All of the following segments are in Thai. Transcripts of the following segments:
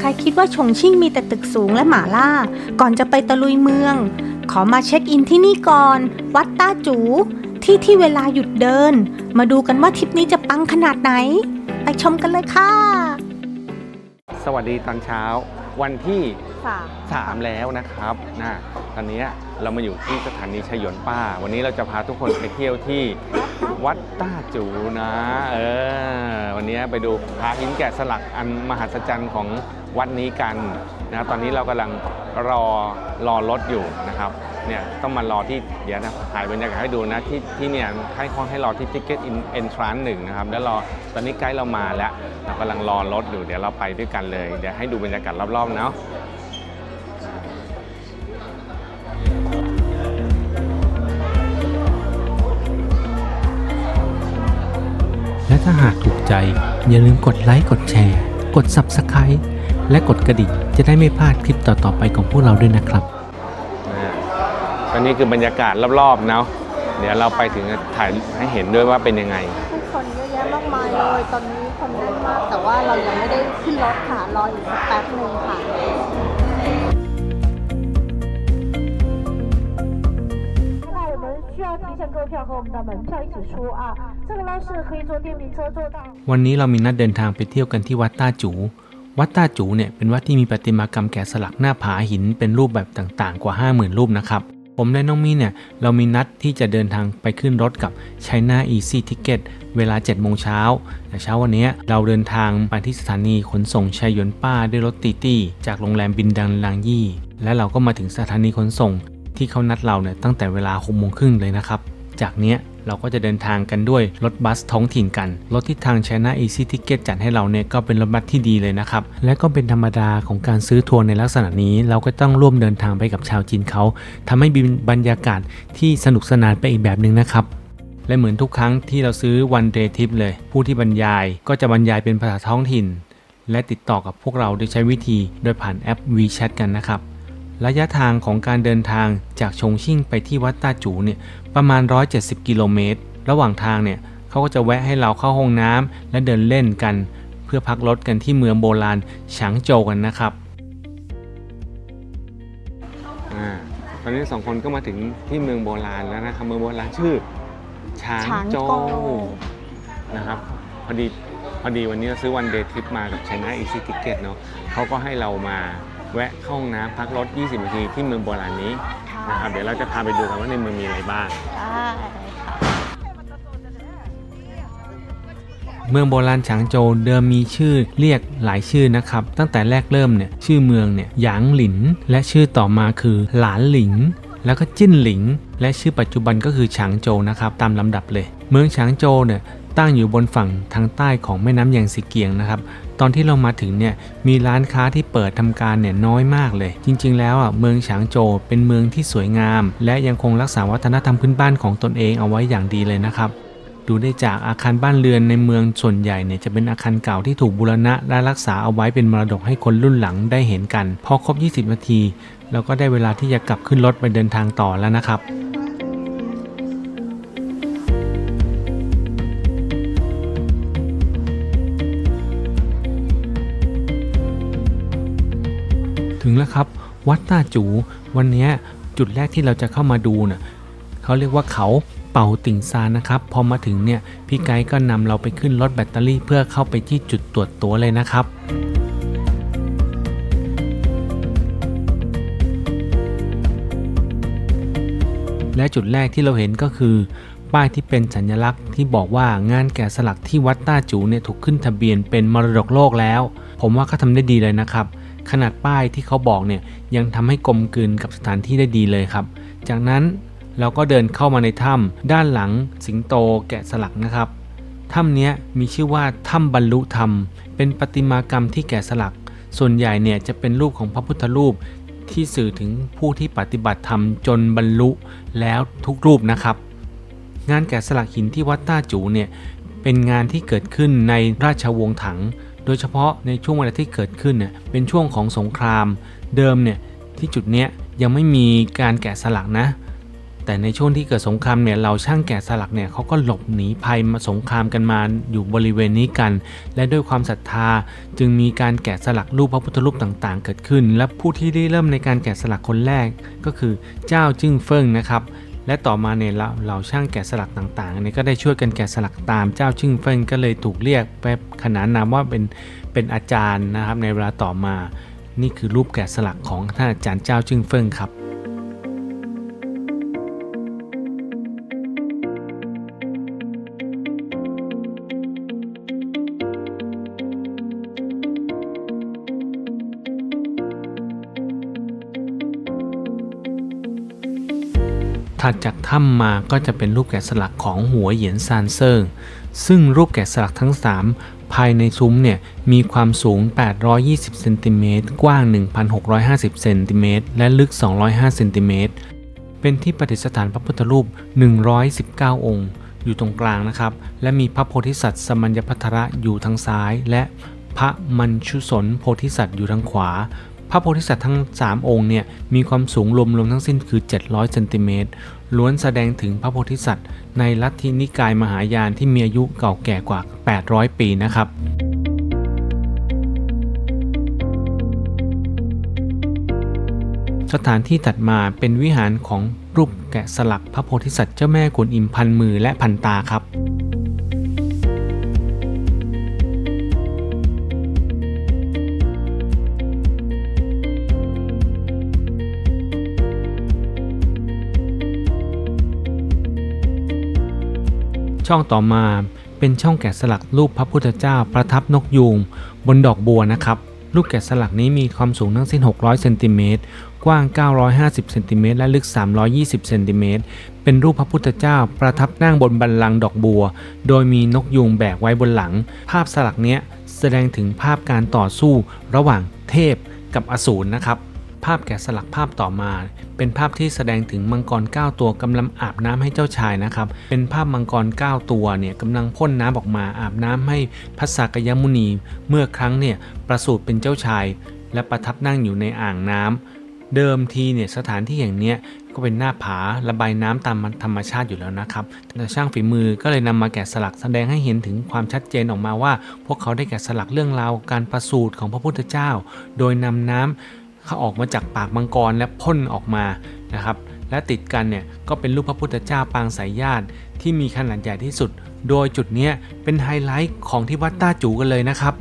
ใครคิดว่าชงชิ่งมีแต่ตึกสูงและหมาล่า ก่อนจะไปตะลุยเมือง ขอมาเช็คอินที่นี่ก่อน วัดต้าจู ที่ที่เวลาหยุดเดิน มาดูกันว่าทริปนี้จะปังขนาดไหน ไปชมกันเลยค่ะ สวัสดีตอนเช้า วันที่สาม3แล้วนะครับนะ ตอนนี้เรามาอยู่ที่สถานีชยนป้า วันนี้เราจะพาทุกคนไปเที่ยวที่วัดต้าจูนะเออวันนี้ไปดูพระหินแกะสลักอันมหัศจรรย์ของวัดนี้กันนะตอนนี้เรากำลังรอรอรถอยู่นะครับเนี่ยต้องมารอที่เดี๋ยวนะถ่ายบรรยากาศให้ดูนะที่ที่เนี่ยให้ข้อให้รอที่ Ticket in Entrance หนึ่งนะครับแล้วรอตอนนี้ไกด์เรามาแล้วเรากำลังรอรถอยู่เดี๋ยวเราไปด้วยกันเลย เดี๋ยวให้ดูบรรยากาศรอบๆเนาะ ถ้าหากถูกใจ อย่าลืมกดไลค์ กดแชร์ กด Subscribe และกดกระดิ่งจะได้ไม่พลาดคลิปต่อๆไปของพวกเราด้วยนะครับ นะตอนนี้คือบรรยากาศรอบๆเนาะเดี๋ยวเราไปถึงถ่ายให้เห็นด้วยว่าเป็นยังไง ผู้คนเยอะแยะมากมายเลย ตอนนี้คนแน่นมาก แต่ว่าเรายังไม่ได้ขึ้นรถค่ะ รออีกสักแป๊บหนึ่งค่ะ 提前购票和我们的门票一起出啊。这个呢是可以坐电瓶车坐到。 วันนี้เรามีนัดเดินทางไปเที่ยวกันที่วัดต้าจู วัดต้าจูเนี่ยเป็นวัดที่มีประติมากรรมแกะสลักหน้าผาหินเป็นรูปแบบต่างๆ กว่า 50,000 รูปนะครับ ผมและน้องมี่เนี่ยเรามีนัดที่จะเดินทางไปขึ้นรถกับ China Easy Ticket เวลา 7 โมงเช้าแต่เช้าวันนี้เราเดินทางไปที่สถานีขนส่งชัยยนป้าด้วยรถตีตี้จากโรงแรมบินดังลางยี่ และเราก็มาถึงสถานีขนส่ง ที่เขานัดเราเนี่ยตั้งแต่เวลา6โมงครึ่งเลยนะครับ จากเนี้ยเราก็จะเดินทางกันด้วยรถบัสท้องถิ่นกัน รถที่ทาง China Easy Ticket จัดให้เราเนี่ยก็เป็นรถบัสที่ดีเลยนะครับ และก็เป็นธรรมดาของการซื้อทัวร์ในลักษณะนี้ เราก็ต้องร่วมเดินทางไปกับชาวจีนเขาทำให้บรรยากาศที่สนุกสนานไปอีกแบบหนึ่งนะครับและเหมือนทุกครั้งที่เราซื้อ one day trip เลย ผู้ที่บรรยายก็จะบรรยายเป็นภาษาท้องถิ่น และติดต่อกับพวกเราโดยใช้วิธีโดยผ่านแอป WeChat กันนะครับ ระยะทางของการเดินทางจากชงชิ่งไปที่วัดตาจูเนี่ยประมาณ 170 กิโลเมตร ระหว่างทางเนี่ยเขาก็จะแวะให้เราเข้าห้องน้ำและเดินเล่นกัน เพื่อพักรถกันที่เมืองโบราณฉางโจวกันนะครับอตอนนี้สองคนก็มาถึงที่เมืองโบราณแล้วนะครับเมืองโบราณชื่อช้างโจโจนะครับพอดีพอดีวันนี้ซื้อวันเดย์ทริปมากับ China Easy Ticket เนาะเขาก็ให้เรามา แวะเข้าห้องน้ำพักรถ 20 นาทีที่เมืองโบราณนี้นะครับเดี๋ยวเราจะพาไปดูกันว่าในเมืองมีอะไรบ้าง ได้ค่ะ เมืองโบราณฉางโจวเดิมมีชื่อเรียกหลายชื่อนะครับ ตั้งแต่แรกเริ่มเนี่ยชื่อเมืองเนี่ยหยางหลิน และชื่อต่อมาคือหลานหลิง แล้วก็จิ้นหลิง และชื่อปัจจุบันก็คือฉางโจวนะครับตามลำดับเลย เมืองฉางโจวเนี่ย ตั้งอยู่บนฝั่งทางใต้ของแม่น้ำแยงสีเกียงนะครับ ตอนที่เรามาถึงเนี่ยมีร้านค้าที่เปิดทำการเนี่ยน้อยมากเลย จริง ๆ แล้วอะเมืองฉางโจเป็นเมืองที่สวยงาม และยังคงรักษาวัฒนธรรมพื้นบ้านของตนเองเอาไว้อย่างดีเลยนะครับดูได้จากอาคารบ้านเรือนในเมืองส่วนใหญ่เนี่ยจะเป็นอาคารเก่าที่ถูกบูรณะและรักษาเอาไว้เป็นมรดกให้คนรุ่นหลังได้เห็นกัน พอครบ 20 นาที เราก็ได้เวลาที่จะกลับขึ้นรถไปเดินทางต่อแล้วนะครับ งแล้วครับ วัดตาจู วันนี้จุดแรกที่เราจะเข้ามาดูน่ะเขาเรียกว่าเขาเป่าติ่งซานนะครับ พอมาถึงเนี่ยพี่ไกด์ก็นำเราไปขึ้นรถแบตเตอรี่เพื่อเข้าไปที่จุดตรวจตัวเลยนะครับและจุดแรกที่เราเห็นก็คือ ป้ายที่เป็นสัญลักษณ์ที่บอกว่างานแกะสลักที่วัดต้าจูเนี่ยถูกขึ้นทะเบียนเป็นมรดกโลกแล้ว ผมว่าเขาทำได้ดีเลยนะครับ ขนาดป้ายที่เขาบอกเนี่ยยังทำให้กลมกลืนกับสถานที่ได้ดีเลยครับ จากนั้นเราก็เดินเข้ามาในถ้ำด้านหลังสิงโตแกะสลักนะครับถ้ำนี้มีชื่อว่าถ้ำบรรลุธรรม เป็นประติมากรรมที่แกะสลัก ส่วนใหญ่เนี่ยจะเป็นรูปของพระพุทธรูปที่สื่อถึงผู้ที่ปฏิบัติธรรมจนบรรลุแล้วทุกรูปนะครับ งานแกะสลักหินที่วัดต้าจูเนี่ยเป็นงานที่เกิดขึ้นในราชวงศ์ถัง โดยเฉพาะในช่วงเวลาที่เกิดขึ้นเนี่ยเป็นช่วงของสงคราม เดิมเนี่ยที่จุดเนี้ยยังไม่มีการแกะสลักนะ แต่ในช่วงที่เกิดสงครามเนี่ยเราช่างแกะสลักเนี่ยเขาก็หลบหนีภัยมาสงครามกันมาอยู่บริเวณนี้กัน และด้วยความศรัทธาจึงมีการแกะสลักรูปพระพุทธรูปต่างๆ เกิดขึ้น และผู้ที่ได้เริ่มในการแกะสลักคนแรกก็คือเจ้าจึ้งเฟิงนะครับ และต่อมาเนี่ยเราเราช่างแกะสลักต่างๆเนี่ยก็ได้ช่วยกันแกะสลักตามเจ้าชึ่งเฟิงก็เลยถูกเรียกไปขนานนามว่าเป็นเป็นอาจารย์นะครับในเวลาต่อมา นี่คือรูปแกะสลักของท่านอาจารย์เจ้าชึ่งเฟิงครับ ถัดจากถ้ำมาก็จะเป็นรูปแกะสลักของหัวเหยียนซานเซิง ซึ่งรูปแกะสลักทั้ง 3 ภายในซุ้มเนี่ยมีความสูง 820 เซนติเมตร กว้าง 1,650 เซนติเมตร และลึก 205 เซนติเมตร เป็นที่ประดิษฐานพระพุทธรูป 119 องค์ อยู่ตรงกลางนะครับ และมีพระโพธิสัตว์สมัญญพัทระอยู่ทางซ้าย และพระมัญชุสนโพธิสัตว์อยู่ทางขวา พระโพธิสัตว์ทั้ง 3 องค์เนี่ยมีความสูงรวมรวมทั้งสิ้นคือ 700เซนติเมตรล้วนแสดงถึงพระโพธิสัตว์ ในลัทธินิกายมหายานที่มีอายุเก่าแก่กว่า 800 ปีนะครับสถานที่ถัดมาเป็นวิหารของรูปแกะสลักพระโพธิสัตว์เจ้าแม่กวนอิมพันมือและพันตาครับ ช่องต่อมาเป็นช่องแกะสลักรูปพระพุทธเจ้าประทับนกยูงบนดอกบัวนะครับรูปแกะสลักนี้มีความสูงทั้งสิ้น 600 เซนติเมตร กว้าง 950 เซนติเมตร และลึก 320 เซนติเมตร เป็นรูปพระพุทธเจ้าประทับนั่งบนบัลลังดอกบัว โดยมีนกยูงแบกไว้บนหลัง ภาพสลักนี้แสดงถึงภาพการต่อสู้ระหว่างเทพกับอสูรนะครับ ภาพแกะสลักภาพต่อมา เป็นภาพที่แสดงถึงมังกร 9 ตัวกำลังอาบน้ำให้เจ้าชายนะครับ เป็นภาพมังกร 9 ตัวเนี่ยกำลังพ่นน้ำออกมาอาบน้ำให้พระสกยมุนี เมื่อครั้งเนี่ยประสูติเป็นเจ้าชาย และประทับนั่งอยู่ในอ่างน้ำเดิมทีเนี่ยสถานที่อย่างเนี้ยก็เป็นหน้าผาระบายน้ำตามธรรมชาติอยู่แล้วนะครับ แต่ช่างฝีมือก็เลยนำมาแกะสลักแสดงให้เห็นถึงความชัดเจนออกมาว่า พวกเขาได้แกะสลักเรื่องราวการประสูติของพระพุทธเจ้า โดยนำน้ำ เขาออกมาจากปากมังกรและพ่นออกมานะครับ และติดกันเนี่ยก็เป็นรูปพระพุทธเจ้าปางสายญาติที่มีขนาดใหญ่ที่สุด โดยจุดนี้เป็นไฮไลท์ของที่วัดต้าจูกันเลยนะครับ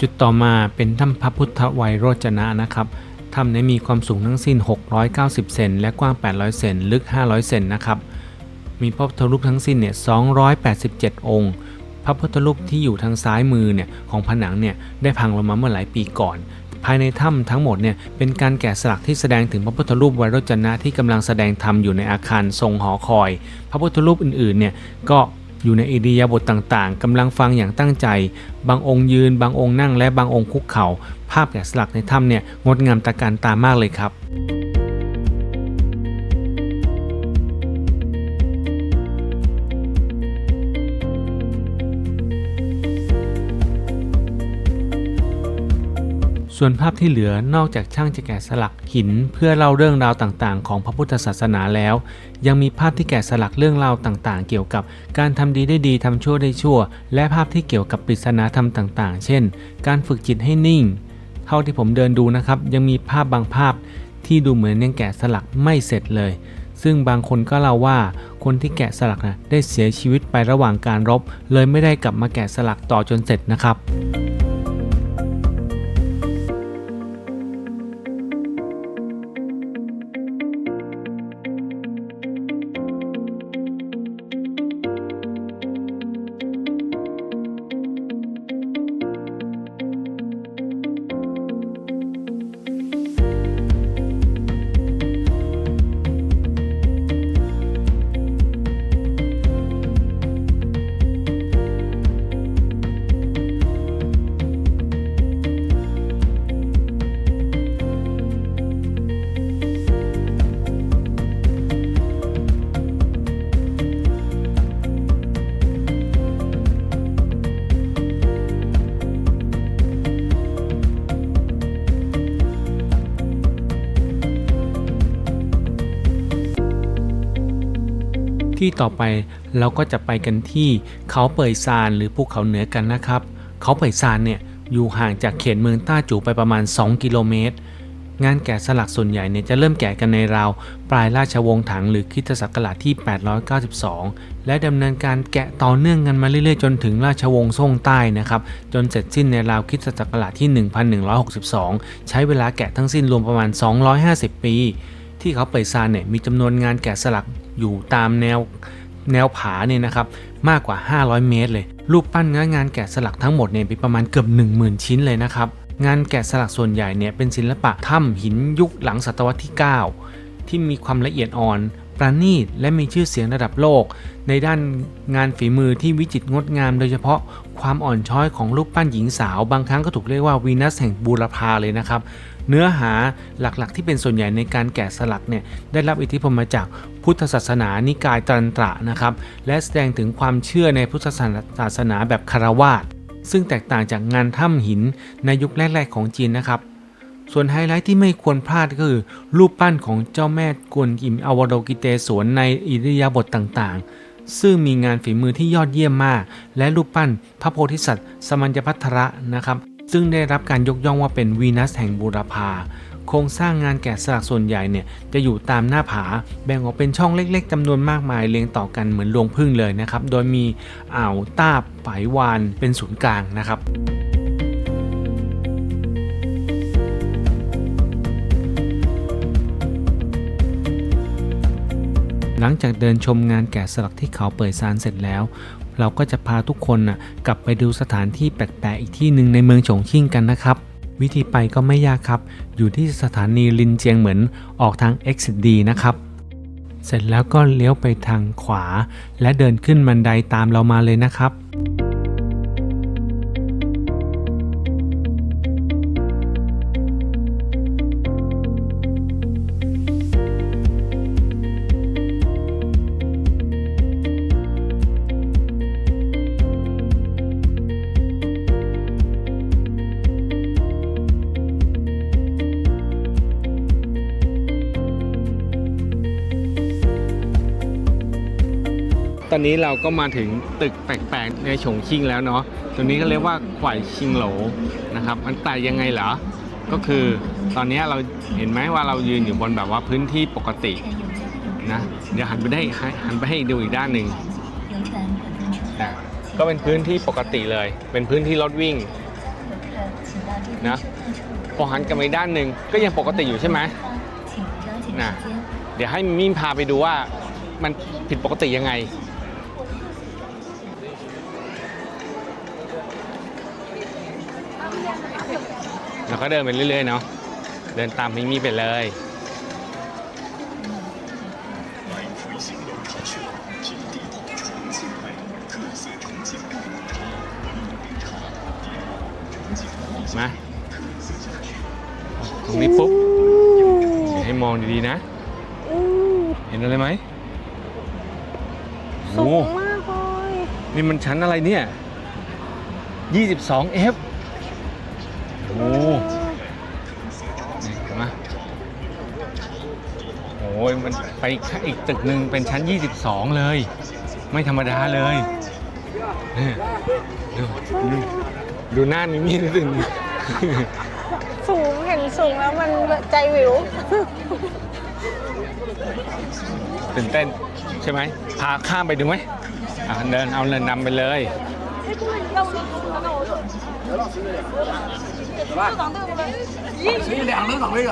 จุดต่อมาเป็นถ้ำพระพุทธไวยโรจนะนะครับ ถ้ำนี้มีความสูงทั้งสิ้น 690 เซนและกว้าง 800 เซนลึก 500 เซนนะครับ มีพระพุทธรูปทั้งสิ้นเนี่ย 287 องค์ พระพุทธรูปที่อยู่ทางซ้ายมือเนี่ยของผนังเนี่ยได้พังลงมาเมื่อหลายปีก่อน ภายในถ้ำทั้งหมดเนี่ยเป็นการแกะสลักที่แสดงถึงพระพุทธรูปไวยรจนะที่กำลังแสดงธรรมอยู่ในอาคารทรงหอคอย พระพุทธรูปอื่นๆเนี่ยก็ อยู่ในอิริยาบถต่างๆกำลังฟังอย่างตั้งใจ บางองค์ยืน บางองค์นั่งและบางองค์คุกเข่าภาพแกะสลักในถ้ำเนี่ยงดงามตะการตามากเลยครับ ส่วนภาพที่เหลือนอกจากช่างจะแกะสลักหิน เพื่อเล่าเรื่องราวต่างๆ ของพระพุทธศาสนาแล้ว ยังมีภาพที่แกะสลักเรื่องราวต่างๆ เกี่ยวกับ การทำดีได้ดีทำชั่วได้ชั่ว และภาพที่เกี่ยวกับปริศนาธรรมต่างๆ เช่น การฝึกจิตให้นิ่ง เท่าที่ผมเดินดูนะครับ ยังมีภาพบางภาพที่ดูเหมือนยังแกะสลักไม่เสร็จเลย ซึ่งบางคนก็เล่าว่าคนที่แกะสลักนะได้เสียชีวิตไประหว่างการรบ เลยไม่ได้กลับมาแกะสลักต่อจนเสร็จนะครับ ที่ต่อไปเราก็จะไปกันที่เขาเปยซานหรือภูเขาเหนือกันนะครับ เขาเปยซานเนี่ยอยู่ห่างจากเขตเมืองต้าจูไปประมาณ 2 กิโลเมตร งานแกะสลักส่วนใหญ่เนี่ยจะเริ่มแกะกันในราวปลายราชวงศ์ถังหรือคริสตศักราชที่ 892 และดำเนินการแกะต่อเนื่องกันมาเรื่อยๆ จนถึงราชวงศ์ซ่งใต้นะครับจนเสร็จสิ้นในราวคริสตศักราชที่ 1162 ใช้เวลาแกะทั้งสิ้นรวมประมาณ 250 ปี ที่เขาเปิดซานเนี่ยมีจำนวนงานแกะสลัก อยู่ตามแนวแนวผาเนี่ยนะครับมากกว่า 500 เมตรเลย รูปปั้นและงานแกะสลักทั้งหมดเนี่ยมีประมาณเกือบ 10,000 ชิ้นเลยนะครับ งานแกะสลักส่วนใหญ่เนี่ยเป็นศิลปะถ้ำหินยุคหลังศตวรรษที่ 9 ที่มีความละเอียดอ่อน ประณีตและมีชื่อเสียงระดับโลก ในด้านงานฝีมือที่วิจิตรงดงาม โดยเฉพาะความอ่อนช้อยของรูปปั้นหญิงสาว บางครั้งก็ถูกเรียกว่าวีนัสแห่งบูรพาเลยนะครับ เนื้อหาหลักๆ ที่เป็นส่วนใหญ่ในการแกะสลักเนี่ยได้รับอิทธิพลมาจากพุทธศาสนานิกายตรันตระนะครับ และแสดงถึงความเชื่อในพุทธศาสนาแบบคารวาสซึ่งแตกต่างจากงานถ้ำหินในยุคแรกๆของจีนนะครับ ส่วนไฮไลท์ที่ไม่ควรพลาดก็คือรูปปั้นของเจ้าแม่กวนอิมอวโดกิเตสวนในอิริยาบถต่างๆ ซึ่งมีงานฝีมือที่ยอดเยี่ยมมาก และรูปปั้นพระโพธิสัตว์ สมัญญพัทระนะครับ ซึ่งได้รับการยกย่องว่าเป็นวีนัสแห่งบูรพาโครงสร้างงานแกะสลักส่วนใหญ่เนี่ยจะอยู่ตามหน้าผา แบ่งออกเป็นช่องเล็กๆจำนวนมากมายเรียงต่อกันเหมือนรวงพึ่งเลยนะครับ โดยมีอ่าวตาบไผวานเป็นศูนย์กลางนะครับหลังจากเดินชมงานแกะสลักที่เขาเปิดซานเสร็จแล้ว เราก็จะพาทุกคนนะกลับไปดูสถานที่แปลกๆอีกที่หนึ่งในเมืองฉงชิ่งกันนะครับ วิธีไปก็ไม่ยากครับ อยู่ที่สถานีลินเจียงเหมือนออกทาง XD นะครับ เสร็จแล้วก็เลี้ยวไปทางขวา และเดินขึ้นบันไดตามเรามาเลยนะครับ อนนี้เราก็มาถึงตึกแปลกๆในฉงชิ่งแล้วเนาะตัวนี้ก็เรียกว่าขวยชิงโหลนะครับ มันแปลกยังไงเหรอ ก็คือตอนนี้เราเห็นไหมว่าเรายืนอยู่บนแบบว่าพื้นที่ปกตินะเดี๋ยวหันไปได้หันไปให้ดูอีกด้านหนึ่งนะก็เป็นพื้นที่ปกติเลย เป็นพื้นที่รถวิ่งนะพอหันกลับมาอีกด้านหนึ่งก็ยังปกติอยู่ใช่ไหมนะเดี๋ยวให้มิมพาไปดูว่ามันผิดปกติยังไง เราก็เดินไปเรื่อยๆเนาะเดินตามมิมี่ไปเลยมาตรงนี้ปุ๊บเดี๋ยวให้มองดีๆนะ เห็นอะไรไหมสูโอ้งมากเลยนี่มันชั้นอะไรเนี่ย 22F โอ้นี่เห็นไหมโอ้ยมันไปอีกตึกหนึ่งเป็นชั้น 22 เลย ไม่ธรรมดาเลยเนี่ยดูดูดูหน้ามิมี่นิดนึงสูงเห็นสูงแล้วมันใจวิว ตื่นเต้นใช่ไหม พาข้ามไปดูไหมอะเดินเอาเดินนำไปเลย 你两人搞那个。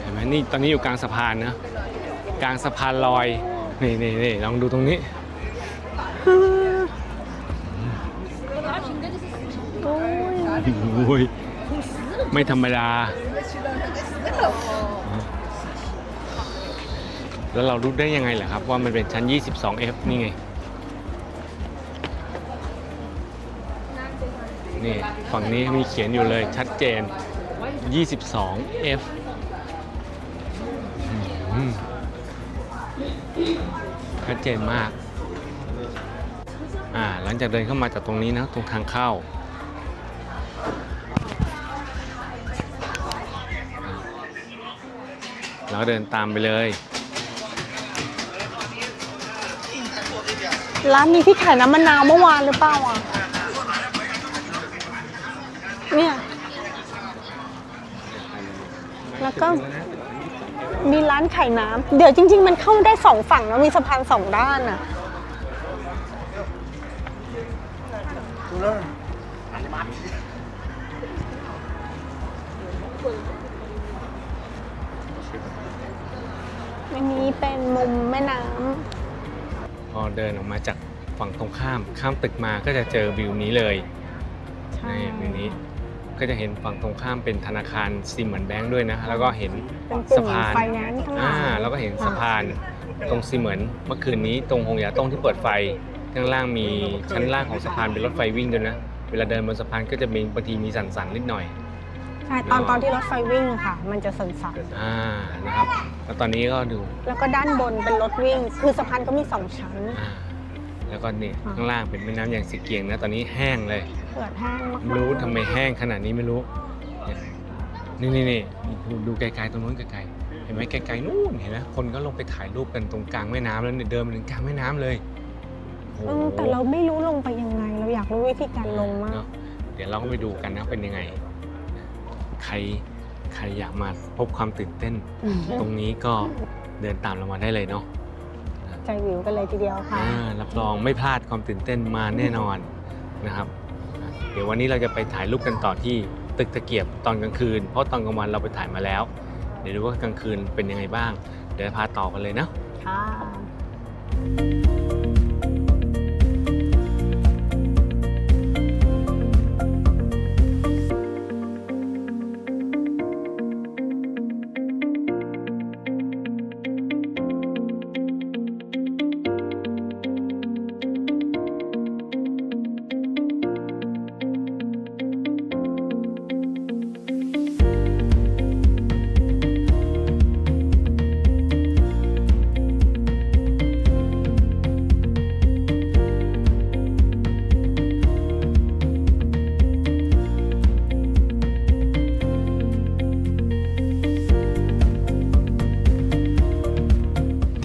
เห็นไหมนี่ตอนนี้อยู่กลางสะพานนะ กลางสะพานลอย นี่นี่นี่ลองดูตรงนี้ โอ้ย โอ้ยไม่ธรรมดา แล้วเรารู้ได้ยังไงล่ะครับ ว่ามันเป็นชั้น 22F นี่ไง นี่ฝั่งนี้มีเขียนอยู่เลยชัดเจน 22F อืมชัดเจนมาก อ่าหลังจากเดินเข้ามาจากตรงนี้นะ ตรงทางเข้า เราก็เดินตามไปเลย ร้านนี้ที่ขายน้ำมะนาวเมื่อวานหรือเปล่าอะ เนี่ย แล้วก็มีร้านขายน้ำเดี๋ยวจริง ๆ มันเข้าได้สองฝั่งนะมีสะพานสองด้านอะอันนี้เป็นมุมแม่น้ำพอเดินออกมาจากฝั่งตรงข้ามข้ามตึกมาก็จะเจอวิวนี้เลยใช่ในวิวนี้ ก็จะเห็นฝั่งตรงข้ามเป็นธนาคารซีเหมือนแบงค์ด้วยนะแล้วก็เห็นเป็นกลุ่สะมพานไฟแนนซ์ข้างหลัอ่างแล้วก็เห็นสะพานตรงซีเหมือนเมื่อคืนนี้ตรงหงยาต้งที่เปิดไฟข้างล่างมีชั้นล่างของสะพานเป็นรถไฟวิ่งด้วยนะเวลาเดินบนสะพานก็จะมีบางทีมีสั่นๆนิดหน่อย ใช่ตอนตอนที่รถไฟวิ่งอะค่ะ มันจะสั่นอ่านะครับแล้วตอนนี้ก็ดูๆแล้วก็ด้านบนเป็นรถวิ่ง คือสะพานก็มีสองชั้น อ่าแล้วก็เนี่ยอ่าข้างล่างเป็นแม่น้ำอย่างสีเกียงนะตอนนี้แห้งเลย เปิดห้างมากไม่รู้ทำไมแห้งขนาดนี้ไม่รู้เนี่ยนี่นี่นี่ดูดูไกลๆตรงนู้นไกลๆเห็นไหมไกลๆนู่นเห็นไหมคนก็ลงไปถ่ายรูปกันตรงกลางแม่น้ำแล้วเนี่ยเดินมาถึงกลางแม่น้ำเลยโอ้เอโหอแต่เราไม่รู้ลงไปยังไง เราอยากรู้วิธีการลงมาก เนอะเดี๋ยวเราก็ไปดูกันนะเป็นยังไง ใครใครอยากมาพบความตื่นเต้น ตรงนี้ก็เดินตามเรามาได้เลยเนาะใจวิวกันเลยทีเดียวค่ะ อ่ารับรองไม่พลาดความตื่นเต้นมาแน่นอนนะครับ เดี๋ยววันนี้เราจะไปถ่ายรูปกันต่อที่ตึกตะเกียบตอนกลางคืน เพราะตอนกลางวันเราไปถ่ายมาแล้ว เดี๋ยวดูว่ากลางคืนเป็นยังไงบ้าง เดี๋ยวพาต่อกันเลยนะค่ะ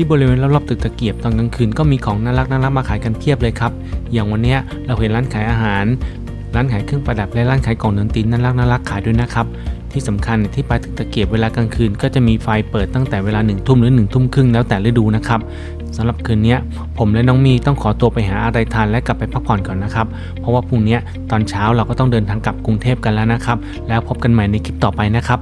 ที่บริเวณรอบๆตึกตะเกียบตอนกลางคืนก็มีของน่ารักน่ารักมาขายกันเพียบเลยครับ อย่างวันนี้เราเห็นร้านขายอาหาร ร้านขายเครื่องประดับและร้านขายกล่องดนตรีน่ารักน่ารักขายด้วยนะครับ ที่สำคัญเนี่ยที่ปลายตึกตะเกียบเวลากลางคืน ก็จะมีไฟเปิดตั้งแต่เวลาหนึ่งทุ่มหรือหนึ่งทุ่มครึ่งแล้วแต่ฤดูนะครับสำหรับคืนนี้ผมและน้องมีต้องขอตัวไปหาอะไรทานและกลับไปพักผ่อนก่อนนะครับ เพราะว่าพรุ่งนี้ตอนเช้าเราก็ต้องเดินทางกลับกรุงเทพกันแล้วนะครับ แล้วพบกันใหม่ในคลิปต่อไปนะครับ